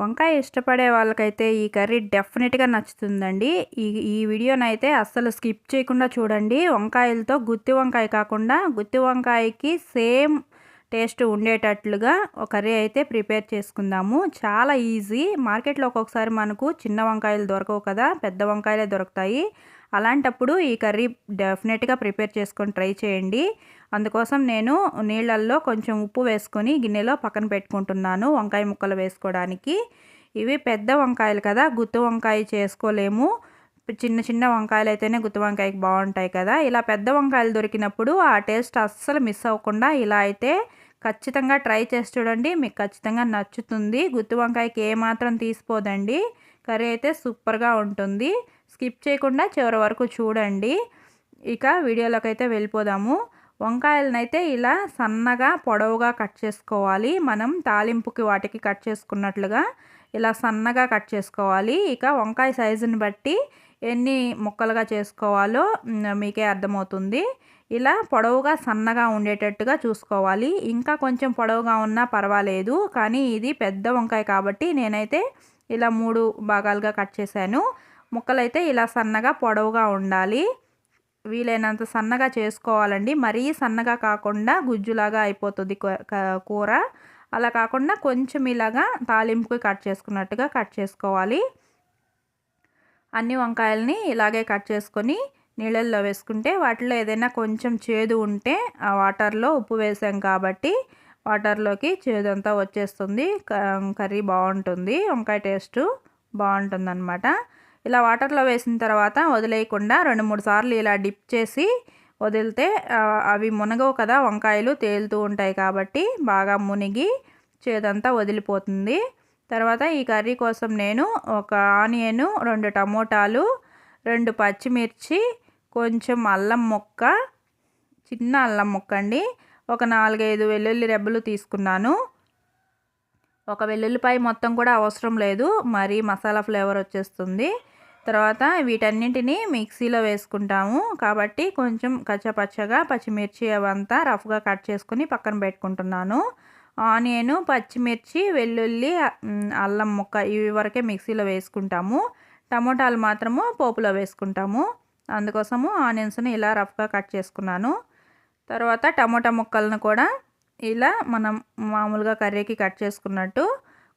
వంకాయ ఇష్టపడే వాళ్ళకైతే ఈ కర్రీ డెఫినెట్గా నచ్చుతుందండి. ఈ ఈ వీడియోనైతే అస్సలు స్కిప్ చేయకుండా చూడండి. వంకాయలతో గుత్తి వంకాయ కాకుండా గుత్తి వంకాయకి సేమ్ టేస్ట్ ఉండేటట్లుగా ఒక కర్రీ అయితే ప్రిపేర్ చేసుకుందాము. చాలా ఈజీ మార్కెట్లో ఒక్కొక్కసారి మనకు చిన్న వంకాయలు దొరకవు కదా పెద్ద వంకాయలే దొరుకుతాయి. అలాంటప్పుడు ఈ కర్రీ డెఫినెట్గా ప్రిపేర్ చేసుకొని ట్రై చేయండి. అందుకోసం నేను నీళ్ళల్లో కొంచెం ఉప్పు వేసుకొని గిన్నెలో పక్కన పెట్టుకుంటున్నాను వంకాయ ముక్కలు వేసుకోవడానికి. ఇవి పెద్ద వంకాయలు కదా గుత్తు వంకాయ చేసుకోలేము. చిన్న చిన్న వంకాయలు అయితేనే గుత్తి వంకాయకి బాగుంటాయి కదా. ఇలా పెద్ద వంకాయలు దొరికినప్పుడు ఆ టేస్ట్ అస్సలు మిస్ అవ్వకుండా ఇలా అయితే ఖచ్చితంగా ట్రై చేసి చూడండి మీకు ఖచ్చితంగా నచ్చుతుంది. గుత్తి వంకాయకి ఏమాత్రం తీసిపోదండి కర్రీ అయితే సూపర్గా ఉంటుంది. స్కిప్ చేయకుండా చివరి వరకు చూడండి. ఇక వీడియోలోకి అయితే వెళ్ళిపోదాము. వంకాయలనైతే ఇలా సన్నగా పొడవుగా కట్ చేసుకోవాలి. మనం తాలింపుకి వాటికి కట్ చేసుకున్నట్లుగా ఇలా సన్నగా కట్ చేసుకోవాలి. ఇక వంకాయ సైజుని బట్టి ఎన్ని ముక్కలుగా చేసుకోవాలో మీకే అర్థమవుతుంది. ఇలా పొడవుగా సన్నగా ఉండేటట్టుగా చూసుకోవాలి. ఇంకా కొంచెం పొడవుగా ఉన్నా పర్వాలేదు. కానీ ఇది పెద్ద వంకాయ కాబట్టి నేనైతే ఇలా మూడు భాగాలుగా కట్ చేశాను. ముక్కలైతే ఇలా సన్నగా పొడవుగా ఉండాలి. వీలైనంత సన్నగా చేసుకోవాలండి. మరీ సన్నగా కాకుండా గుజ్జులాగా అయిపోతుంది కూర. అలా కాకుండా కొంచెం ఇలాగా తాలింపుకి కట్ చేసుకున్నట్టుగా కట్ చేసుకోవాలి. అన్ని వంకాయలని ఇలాగే కట్ చేసుకొని నీళ్ళల్లో వేసుకుంటే వాటిలో ఏదైనా కొంచెం చేదు ఉంటే ఆ వాటర్లో ఉప్పు వేసాం కాబట్టి వాటర్లోకి చేదంతా వచ్చేస్తుంది. కర్రీ బాగుంటుంది. వంకాయ టేస్ట్ బాగుంటుంది అనమాట ఇలా వాటర్లో వేసిన తర్వాత వదిలేయకుండా రెండు మూడు సార్లు ఇలా డిప్ చేసి వదిలితే అవి మునగవు కదా వంకాయలు తేలుతూ ఉంటాయి కాబట్టి బాగా మునిగి చేదంతా వదిలిపోతుంది. తర్వాత ఈ కర్రీ కోసం నేను ఒక ఆనియను రెండు టమోటాలు రెండు పచ్చిమిర్చి కొంచెం అల్లం ముక్క చిన్న అల్లం ముక్క అండి ఒక నాలుగైదు వెల్లుల్లి రెబ్బలు తీసుకున్నాను. ఒక వెల్లుల్లిపాయ మొత్తం కూడా అవసరం లేదు మరి మసాలా ఫ్లేవర్ వచ్చేస్తుంది. తర్వాత వీటన్నింటిని మిక్సీలో వేసుకుంటాము. కాబట్టి కొంచెం కచ్చపచ్చగా పచ్చిమిర్చి అవంతా రఫ్గా కట్ చేసుకుని పక్కన పెట్టుకుంటున్నాను. ఆనియన్ పచ్చిమిర్చి వెల్లుల్లి అల్లం ముక్క ఇవి వరకే మిక్సీలో వేసుకుంటాము. టమోటాలు మాత్రము పోపులో వేసుకుంటాము. అందుకోసము ఆనియన్స్ని ఇలా రఫ్గా కట్ చేసుకున్నాను. తర్వాత టమోటా ముక్కలను కూడా ఇలా మనం మామూలుగా కర్రీకి కట్ చేసుకున్నట్టు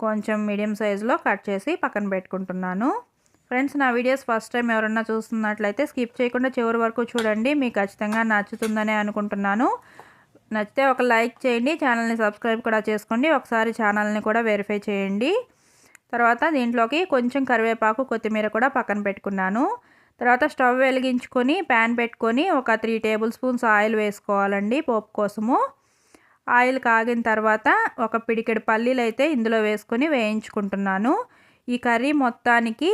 కొంచెం మీడియం సైజులో కట్ చేసి పక్కన పెట్టుకుంటున్నాను. ఫ్రెండ్స్ నా వీడియోస్ ఫస్ట్ టైం ఎవరన్నా చూస్తున్నట్లయితే స్కిప్ చేయకుండా చివరి వరకు చూడండి. మీకు ఖచ్చితంగా నచ్చుతుందనే అనుకుంటున్నాను. నచ్చితే ఒక లైక్ చేయండి ఛానల్ని సబ్స్క్రైబ్ కూడా చేసుకోండి. ఒకసారి ఛానల్ని కూడా వెరిఫై చేయండి. తర్వాత దీంట్లోకి కొంచెం కరివేపాకు కొత్తిమీర కూడా పక్కన పెట్టుకున్నాను. తర్వాత స్టవ్ వెలిగించుకొని ప్యాన్ పెట్టుకొని ఒక త్రీ టేబుల్ స్పూన్స్ ఆయిల్ వేసుకోవాలండి పోపు కోసము. ఆయిల్ కాగిన తర్వాత ఒక పిడికెడు పల్లీలు అయితే ఇందులో వేసుకొని వేయించుకుంటున్నాను. ఈ కర్రీ మొత్తానికి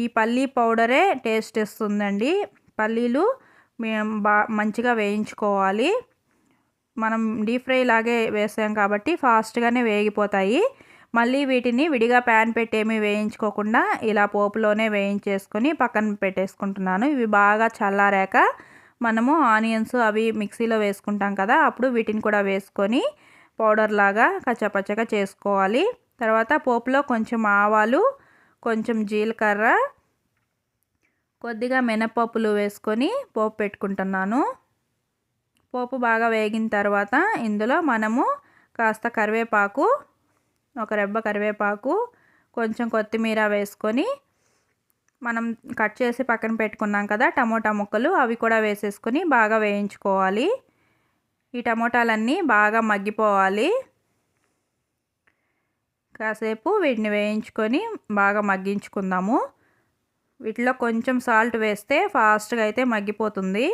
ఈ పల్లీ పౌడరే టేస్ట్ ఇస్తుందండి. పల్లీలు బా మంచిగా వేయించుకోవాలి. మనం డీప్ ఫ్రై లాగే వేసాం కాబట్టి ఫాస్ట్గానే వేగిపోతాయి. మళ్ళీ వీటిని విడిగా ప్యాన్ పెట్టి ఏమీ వేయించుకోకుండా ఇలా పోపులోనే వేయించేసుకొని పక్కన పెట్టేసుకుంటున్నాను. ఇవి బాగా చల్లారాక మనము ఆనియన్స్ అవి మిక్సీలో వేసుకుంటాం కదా అప్పుడు వీటిని కూడా వేసుకొని పౌడర్ లాగా కచ్చపచ్చగా చేసుకోవాలి. తర్వాత పోపులో కొంచెం ఆవాలు కొంచెం జీలకర్ర కొద్దిగా మినపప్పులు వేసుకొని పోపు పెట్టుకుంటున్నాను. పోపు బాగా వేగిన తర్వాత ఇందులో మనము కాస్త కరివేపాకు ఒక రెబ్బ కరివేపాకు కొంచెం కొత్తిమీర వేసుకొని మనం కట్ చేసి పక్కన పెట్టుకున్నాం కదా టమోటా ముక్కలు అవి కూడా వేసేసుకొని బాగా వేయించుకోవాలి. ఈ టమోటాలన్నీ బాగా మగ్గిపోవాలి. కాసేపు వీటిని వేయించుకొని బాగా మగ్గించుకుందాము. వీటిలో కొంచెం సాల్ట్ వేస్తే ఫాస్ట్గా అయితే మగ్గిపోతుంది.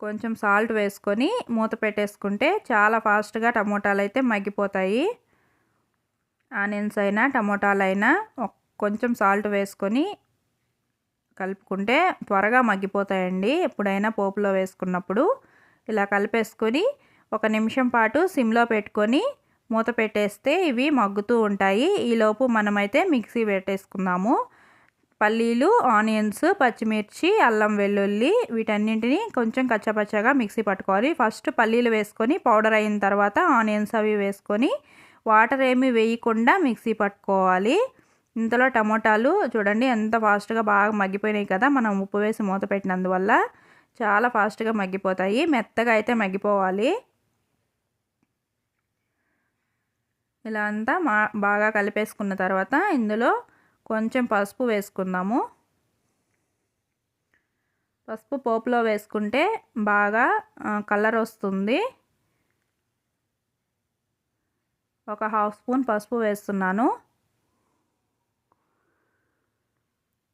కొంచెం సాల్ట్ వేసుకొని మూత పెట్టేసుకుంటే చాలా ఫాస్ట్గా టమోటాలు అయితే మగ్గిపోతాయి. ఆనియన్స్ అయినా టమోటాలు అయినా కొంచెం సాల్ట్ వేసుకొని కలుపుకుంటే త్వరగా మగ్గిపోతాయండి ఎప్పుడైనా పోపులో వేసుకున్నప్పుడు. ఇలా కలిపేసుకొని ఒక నిమిషం పాటు సిమ్లో పెట్టుకొని మూత పెట్టేస్తే ఇవి మగ్గుతూ ఉంటాయి. ఈలోపు మనమైతే మిక్సీ పెట్టేసుకుందాము. పల్లీలు ఆనియన్స్ పచ్చిమిర్చి అల్లం వెల్లుల్లి వీటన్నింటిని కొంచెం కచ్చపచ్చగా మిక్సీ పట్టుకోవాలి. ఫస్ట్ పల్లీలు వేసుకొని పౌడర్ అయిన తర్వాత ఆనియన్స్ అవి వేసుకొని వాటర్ ఏమి వేయకుండా మిక్సీ పట్టుకోవాలి. ఇంతలో టమోటాలు చూడండి ఎంత ఫాస్ట్గా బాగా మగ్గిపోయినాయి కదా మనం ఉప్పు వేసి మూత పెట్టినందువల్ల చాలా ఫాస్ట్గా మగ్గిపోతాయి. మెత్తగా అయితే మగ్గిపోవాలి. ఇలా అంతా మా బాగా కలిపేసుకున్న తర్వాత ఇందులో కొంచెం పసుపు వేసుకుందాము. పసుపు పోపులో వేసుకుంటే బాగా కలర్ వస్తుంది. ఒక హాఫ్ స్పూన్ పసుపు వేస్తున్నాను.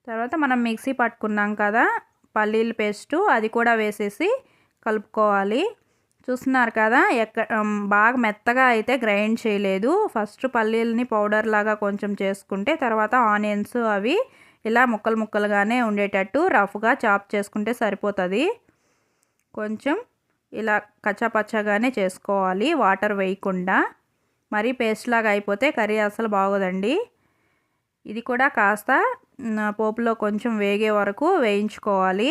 తర్వాత మనం మిక్సీ పట్టుకున్నాం కదా పల్లీల పేస్టు అది కూడా వేసేసి కలుపుకోవాలి. చూస్తున్నారు కదా ఎక్క బాగా మెత్తగా అయితే గ్రైండ్ చేయలేదు. ఫస్ట్ పల్లీలని పౌడర్ లాగా కొంచెం చేసుకుంటే తర్వాత ఆనియన్స్ అవి ఇలా ముక్కలు ముక్కలుగానే ఉండేటట్టు రఫ్గా చాప్ చేసుకుంటే సరిపోతుంది. కొంచెం ఇలా కచ్చాపచ్చగానే చేసుకోవాలి వాటర్ వేయకుండా. మరీ పేస్ట్ లాగా అయిపోతే కర్రీ అసలు బాగోదండి. ఇది కూడా కాస్త పోపులో కొంచెం వేగే వరకు వేయించుకోవాలి.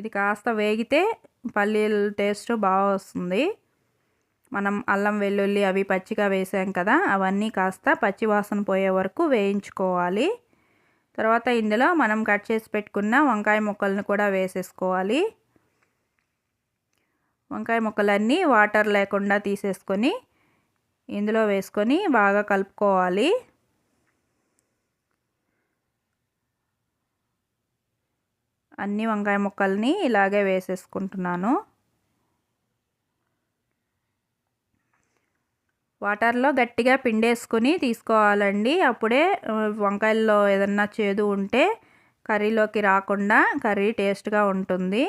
ఇది కాస్త వేగితే పల్లీల టేస్ట్ బాగా వస్తుంది. మనం అల్లం వెల్లుల్లి అవి పచ్చిగా వేసాం కదా అవన్నీ కాస్త పచ్చి వాసన పోయే వరకు వేయించుకోవాలి. తర్వాత ఇందులో మనం కట్ చేసి పెట్టుకున్న వంకాయ ముక్కలను కూడా వేసేసుకోవాలి. వంకాయ ముక్కలన్నీ వాటర్ లేకుండా తీసేసుకొని ఇందులో వేసుకొని బాగా కలుపుకోవాలి. అన్ని వంకాయ ముక్కల్ని ఇలాగే వేసేసుకుంటున్నాను. వాటర్లో గట్టిగా పిండేసుకుని తీసుకోవాలండి. అప్పుడే వంకాయల్లో ఏదన్నా చేదు ఉంటే కర్రీలోకి రాకుండా కర్రీ టేస్ట్గా ఉంటుంది.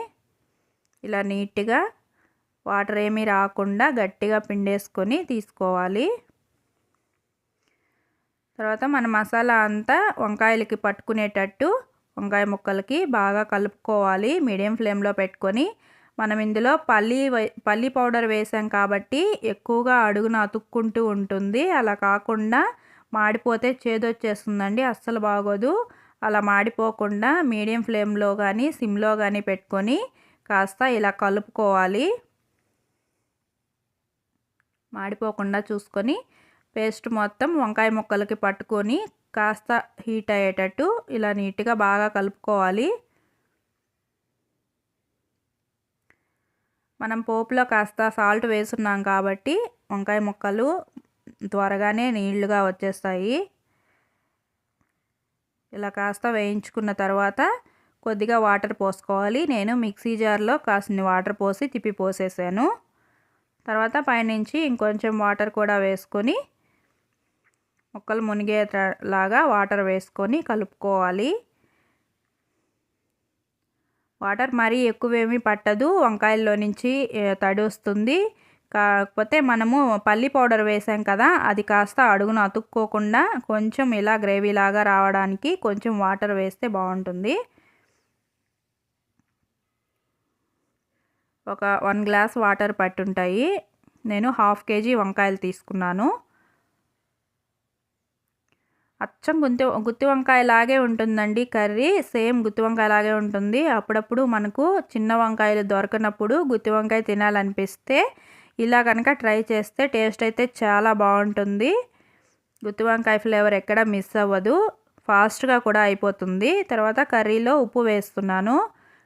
ఇలా నీట్గా వాటర్ ఏమీ రాకుండా గట్టిగా పిండేసుకొని తీసుకోవాలి. తర్వాత మన మసాలా అంతా వంకాయలకి పట్టుకునేటట్టు వంకాయ ముక్కలకి బాగా కలుపుకోవాలి. మీడియం ఫ్లేమ్లో పెట్టుకొని మనం ఇందులో పల్లి పల్లి పౌడర్ వేసాం కాబట్టి ఎక్కువగా అడుగున అతుక్కుంటూ ఉంటుంది. అలా కాకుండా మాడిపోతే చేదొచ్చేస్తుందండి. అస్సలు బాగోదు. అలా మాడిపోకుండా మీడియం ఫ్లేమ్లో కానీ సిమ్లో కానీ పెట్టుకొని కాస్త ఇలా కలుపుకోవాలి. మాడిపోకుండా చూసుకొని పేస్ట్ మొత్తం వంకాయ ముక్కలకి పట్టుకొని కాస్త హీట్ అయ్యేటట్టు ఇలా నీట్గా బాగా కలుపుకోవాలి. మనం పోపులో కాస్త సాల్ట్ వేసున్నాం కాబట్టి వంకాయ ముక్కలు త్వరగానే నీళ్ళుగా వచ్చేస్తాయి. ఇలా కాస్త వేయించుకున్న తర్వాత కొద్దిగా వాటర్ పోసుకోవాలి. నేను మిక్సీ జార్లో కాసిన వాటర్ పోసి తిప్పి పోసేసాను. తర్వాత పైనుంచి ఇంకొంచెం వాటర్ కూడా వేసుకొని ముక్కలు మునిగేలాగా వాటర్ వేసుకొని కలుపుకోవాలి. వాటర్ మరీ ఎక్కువేమీ పట్టదు. వంకాయల్లో నుంచి తడి వస్తుంది. కాకపోతే మనము పల్లి పౌడర్ వేసాం కదా అది కాస్త అడుగును అతుక్కోకుండా కొంచెం ఇలా గ్రేవీలాగా రావడానికి కొంచెం వాటర్ వేస్తే బాగుంటుంది. ఒక వన్ గ్లాస్ వాటర్ పట్టుంటాయి. నేను హాఫ్ కేజీ వంకాయలు తీసుకున్నాను. అచ్చం గుంతి గుత్తి వంకాయ లాగే ఉంటుందండి కర్రీ. సేమ్ గుత్తి వంకాయ లాగే ఉంటుంది. అప్పుడప్పుడు మనకు చిన్న వంకాయలు దొరకనప్పుడు గుత్తి వంకాయ తినాలనిపిస్తే ఇలా కనుక ట్రై చేస్తే టేస్ట్ అయితే చాలా బాగుంటుంది. గుత్తి వంకాయ ఫ్లేవర్ ఎక్కడ మిస్ అవ్వదు. ఫాస్ట్గా కూడా అయిపోతుంది. తర్వాత కర్రీలో ఉప్పు వేస్తున్నాను.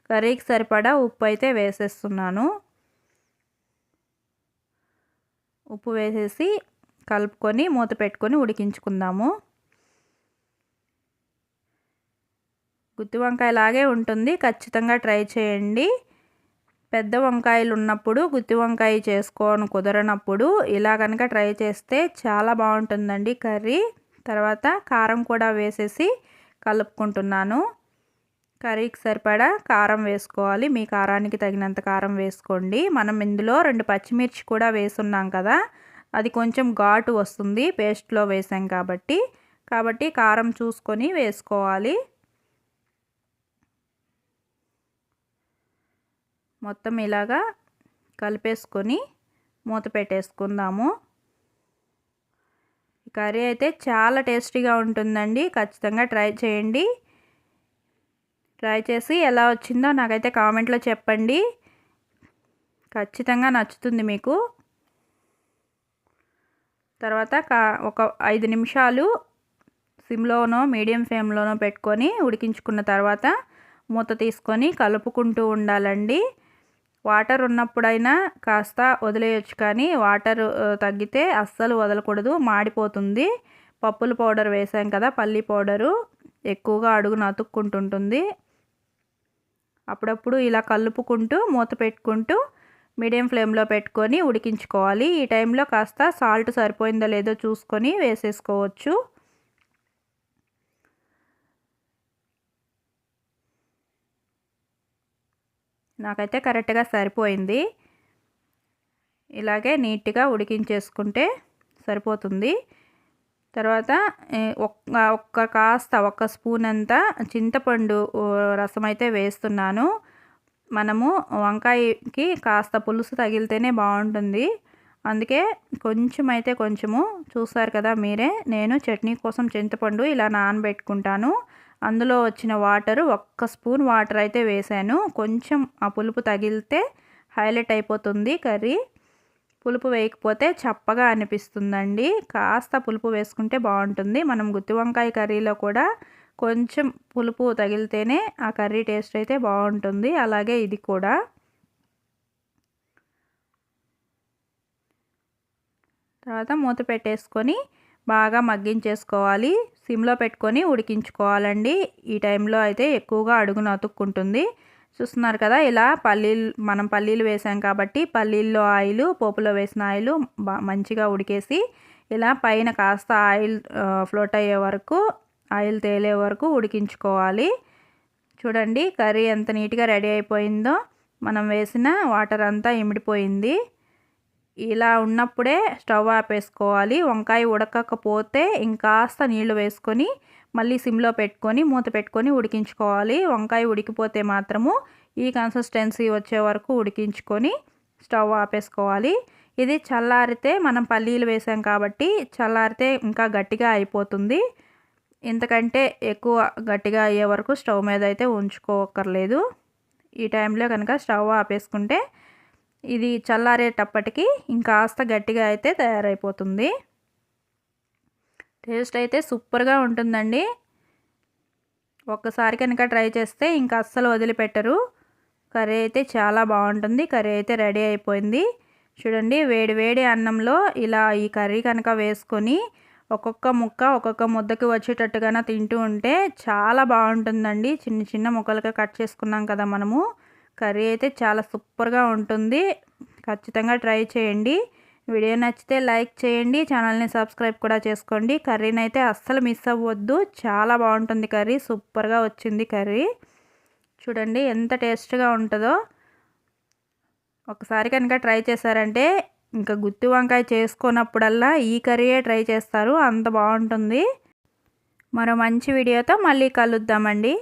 కర్రీకి సరిపడా ఉప్పు అయితే వేసేస్తున్నాను. ఉప్పు వేసేసి కలుపుకొని మూత పెట్టుకొని ఉడికించుకుందాము. గుత్తి వంకాయ లాగే ఉంటుంది. ఖచ్చితంగా ట్రై చేయండి. పెద్ద వంకాయలు ఉన్నప్పుడు గుత్తి వంకాయ చేసుకోను కుదరనప్పుడు. ఇలా కనుక ట్రై చేస్తే చాలా బాగుంటుందండి కర్రీ. తర్వాత కారం కూడా వేసేసి కలుపుకుంటున్నాను. కర్రీకి సరిపడా కారం వేసుకోవాలి. మీ కారానికి తగినంత కారం వేసుకోండి. మనం ఇందులో రెండు పచ్చిమిర్చి కూడా వేసున్నాం కదా అది కొంచెం ఘాటు వస్తుంది పేస్ట్లో వేసాం కాబట్టి. కాబట్టి కారం చూసుకొని వేసుకోవాలి. మొత్తం ఇలాగా కలిపేసుకొని మూత పెట్టేసుకుందాము. కర్రీ అయితే చాలా టేస్టీగా ఉంటుందండి. ఖచ్చితంగా ట్రై చేయండి. ట్రై చేసి ఎలా వచ్చిందో నాకైతే కామెంట్లో చెప్పండి. ఖచ్చితంగా నచ్చుతుంది మీకు. తర్వాత కా ఒక ఐదు నిమిషాలు సిమ్లోనో మీడియం ఫ్లేమ్లోనో పెట్టుకొని ఉడికించుకున్న తర్వాత మూత తీసుకొని కలుపుకుంటూ ఉండాలండి. వాటర్ ఉన్నప్పుడైనా కాస్త వదిలేయచ్చు కానీ వాటర్ తగ్గితే అస్సలు వదలకూడదు. మాడిపోతుంది. పప్పుల పౌడర్ వేసాం కదా పల్లి పౌడరు. ఎక్కువగా అడుగున అతుక్కుంటుంటుంది. అప్పుడప్పుడు ఇలా కలుపుకుంటూ మూత పెట్టుకుంటూ మీడియం ఫ్లేమ్లో పెట్టుకొని ఉడికించుకోవాలి. ఈ టైంలో కాస్త సాల్ట్ సరిపోయిందో లేదో చూసుకొని వేసేసుకోవచ్చు. నాకైతే కరెక్ట్గా సరిపోయింది. ఇలాగే నీట్గా ఉడికించేసుకుంటే సరిపోతుంది. తర్వాత ఒక్క ఒక్క కాస్త ఒక్క స్పూన్ అంతా చింతపండు రసం అయితే వేస్తున్నాను. మనము వంకాయకి కాస్త పులుసు తగిలితేనే బాగుంటుంది. అందుకే కొంచెం అయితే కొంచెము చూస్తారు కదా మీరే నేను చట్నీ కోసం చింతపండు ఇలా నానబెట్టుకుంటాను. అందులో వచ్చిన వాటర్ ఒక్క స్పూన్ వాటర్ అయితే వేసాను. కొంచెం ఆ పులుపు తగిలితే హైలైట్ అయిపోతుంది కర్రీ. పులుపు వేయకపోతే చప్పగా అనిపిస్తుందండి. కాస్త పులుపు వేసుకుంటే బాగుంటుంది. మనం గుత్తి వంకాయ కర్రీలో కూడా కొంచెం పులుపు తగిలితేనే ఆ కర్రీ టేస్ట్ అయితే బాగుంటుంది. అలాగే ఇది కూడా. తర్వాత మూత పెట్టేసుకొని బాగా మగ్గించేసుకోవాలి. సిమ్లో పెట్టుకొని ఉడికించుకోవాలండి. ఈ టైంలో అయితే ఎక్కువగా అడుగును అతుక్కుంటుంది. చూస్తున్నారు కదా ఇలా పల్లీలు మనం పల్లీలు వేసాం కాబట్టి పల్లీల్లో ఆయిల్ పోపులో వేసిన ఆయిల్ మంచిగా ఉడికేసి ఇలా పైన కాస్త ఆయిల్ ఫ్లోట్ అయ్యే వరకు ఆయిల్ తేలే వరకు ఉడికించుకోవాలి. చూడండి కర్రీ ఎంత నీట్గా రెడీ అయిపోయిందో. మనం వేసిన వాటర్ అంతా ఇమిడిపోయింది. ఇలా ఉన్నప్పుడే స్టవ్ ఆపేసుకోవాలి. వంకాయ ఉడకకపోతే ఇంకాస్త నీళ్ళు వేసుకొని మళ్ళీ సిమ్లో పెట్టుకొని మూత పెట్టుకొని ఉడికించుకోవాలి. వంకాయ ఉడికిపోతే మాత్రము ఈ కన్సిస్టెన్సీ వచ్చే వరకు ఉడికించుకొని స్టవ్ ఆపేసుకోవాలి. ఇది చల్లారితే మనం పల్లీలు వేసాం కాబట్టి చల్లారితే ఇంకా గట్టిగా అయిపోతుంది. ఇంతకంటే ఎక్కువ గట్టిగా అయ్యే వరకు స్టవ్ మీద అయితే ఉంచుకోకర్లేదు ఈ టైంలో కనుక స్టవ్ ఆపేసుకుంటే ఇది చల్లారేటప్పటికి ఇంకాస్త గట్టిగా అయితే తయారైపోతుంది. టేస్ట్ అయితే సూపర్గా ఉంటుందండి. ఒక్కసారి కనుక ట్రై చేస్తే ఇంకా అస్సలు వదిలిపెట్టరు. కర్రీ అయితే చాలా బాగుంటుంది. కర్రీ అయితే రెడీ అయిపోయింది. చూడండి వేడి వేడి అన్నంలో ఇలా ఈ కర్రీ కనుక వేసుకొని ఒక్కొక్క ముక్క ఒక్కొక్క ముద్దకి వచ్చేటట్టుగా తింటూ ఉంటే చాలా బాగుంటుందండి. చిన్న చిన్న ముక్కలుగా కట్ చేసుకున్నాం కదా మనము. కర్రీ అయితే చాలా సూపర్గా ఉంటుంది. ఖచ్చితంగా ట్రై చేయండి. వీడియో నచ్చితే లైక్ చేయండి. ఛానల్ని సబ్స్క్రైబ్ కూడా చేసుకోండి. కర్రీని అయితే అస్సలు మిస్ అవ్వద్దు. చాలా బాగుంటుంది కర్రీ. సూపర్గా వచ్చింది కర్రీ. చూడండి ఎంత టేస్ట్గా ఉంటుందో. ఒకసారి కనుక ట్రై చేశారంటే ఇంకా గుత్తి వంకాయ చేసుకున్నప్పుడల్లా ఈ కర్రీయే ట్రై చేస్తారు. అంత బాగుంటుంది. మరో మంచి వీడియోతో మళ్ళీ కలుద్దామండి.